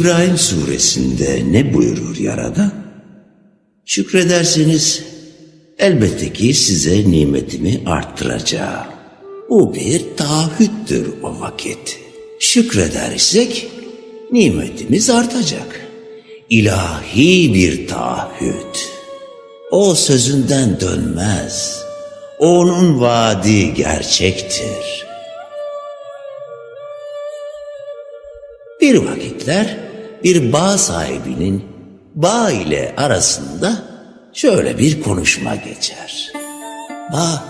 İbrahim suresinde ne buyurur Yaradan? Şükrederseniz elbette ki size nimetimi arttıracağım. Bu bir taahhüttür o vakit. Şükredersek nimetimiz artacak. İlahi bir taahhüt. O sözünden dönmez. Onun vaadi gerçektir. Bir vakitler bir bağ sahibinin bağ ile arasında şöyle bir konuşma geçer. Bağ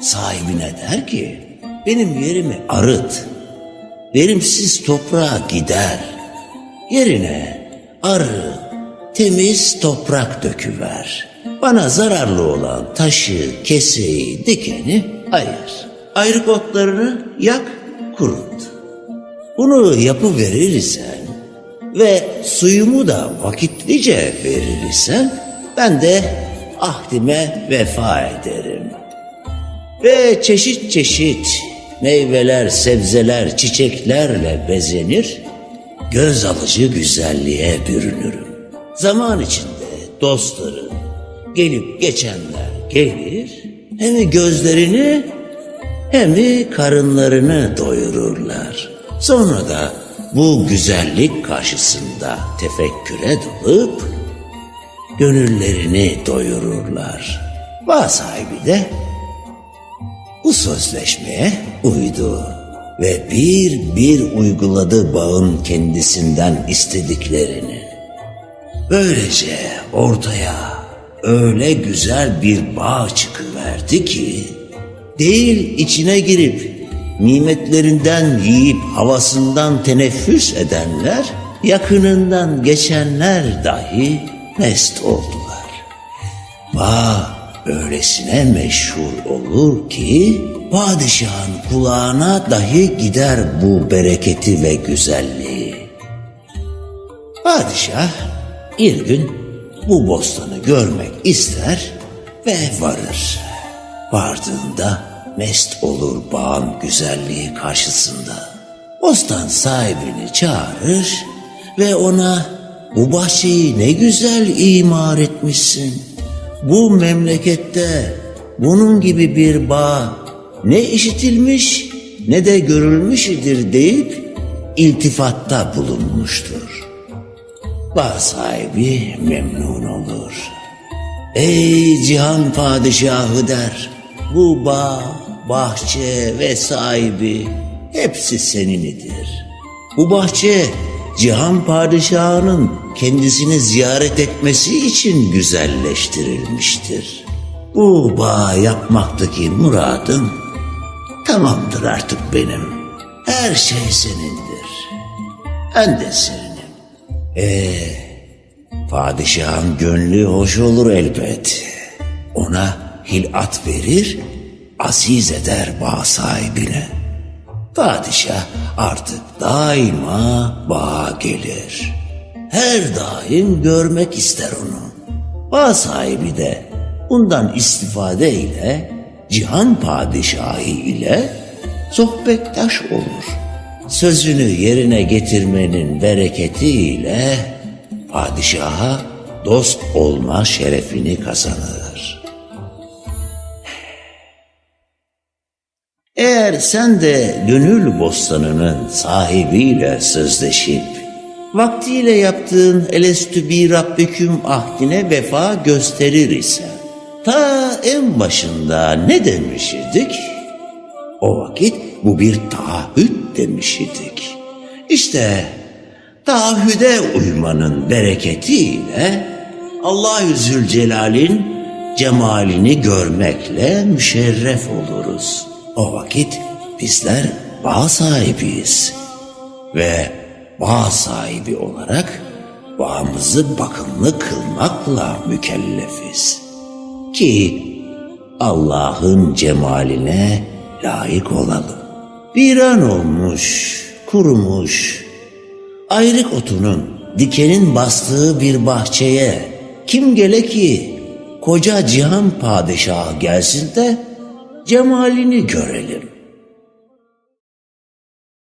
sahibine der ki, benim yerimi arıt, verimsiz toprağa gider, yerine arı, temiz toprak döküver. Bana zararlı olan taşı, keseyi, dikeni ayır. Ayrık otlarını yak, kurut. Bunu yapıverirsen ve suyumu da vakitlice verirsen ben de ahdime vefa ederim. Ve çeşit çeşit meyveler, sebzeler, çiçeklerle bezenir, göz alıcı güzelliğe bürünürüm. Zaman içinde dostların, gelip geçenler gelir, hem gözlerini hem karınlarını doyururlar. Sonra da bu güzellik karşısında tefekküre dalıp gönüllerini doyururlar. Bağ sahibi de bu sözleşmeye uydu ve bir bir uyguladı bağın kendisinden istediklerini. Böylece ortaya öyle güzel bir bağ çıkıverdi ki değil içine girip nimetlerinden yiyip havasından teneffüs edenler yakınından geçenler dahi mest oldular. Bağ öylesine meşhur olur ki padişahın kulağına dahi gider bu bereketi ve güzelliği. Padişah bir gün bu bostanı görmek ister ve varır. Vardığında mest olur bağın güzelliği karşısında. Bostan sahibini çağırır ve ona bu bahçeyi ne güzel imar etmişsin. Bu memlekette bunun gibi bir bağ ne işitilmiş ne de görülmüş idir deyip iltifatta bulunmuştur. Bağ sahibi memnun olur. Ey cihan padişahı der, bu bağ, bahçe ve sahibi hepsi seninidir. Bu bahçe cihan padişahının kendisini ziyaret etmesi için güzelleştirilmiştir. Bu bağ yapmaktaki muradım tamamdır artık benim. Her şey senindir. Ben de seninim. Ee, padişahın gönlü hoş olur elbet. Ona hilat verir, aziz eder bağ sahibine. Padişah artık daima bağa gelir. Her daim görmek ister onu. Bağ sahibi de bundan istifade ile cihan padişahı ile sohbettaş olur. Sözünü yerine getirmenin bereketiyle padişaha dost olma şerefini kazanır. Eğer sen de gönül bostanının sahibiyle sözleşip vaktiyle yaptığın elestü bi rabbiküm ahdine vefa gösterir ise ta en başında ne demiş idik? O vakit bu bir taahhüt demiş idik. İşte taahhüde uymanın bereketiyle Allahü Zülcelal'in cemalini görmekle müşerref oluruz. O vakit bizler bağ sahibiyiz ve bağ sahibi olarak bağımızı bakımlı kılmakla mükellefiz. Ki Allah'ın cemaline layık olalım. Viran olmuş, kurumuş, ayrık otunun, dikenin bastığı bir bahçeye kim gele ki koca cihan padişahı gelsin de cemalini görelim.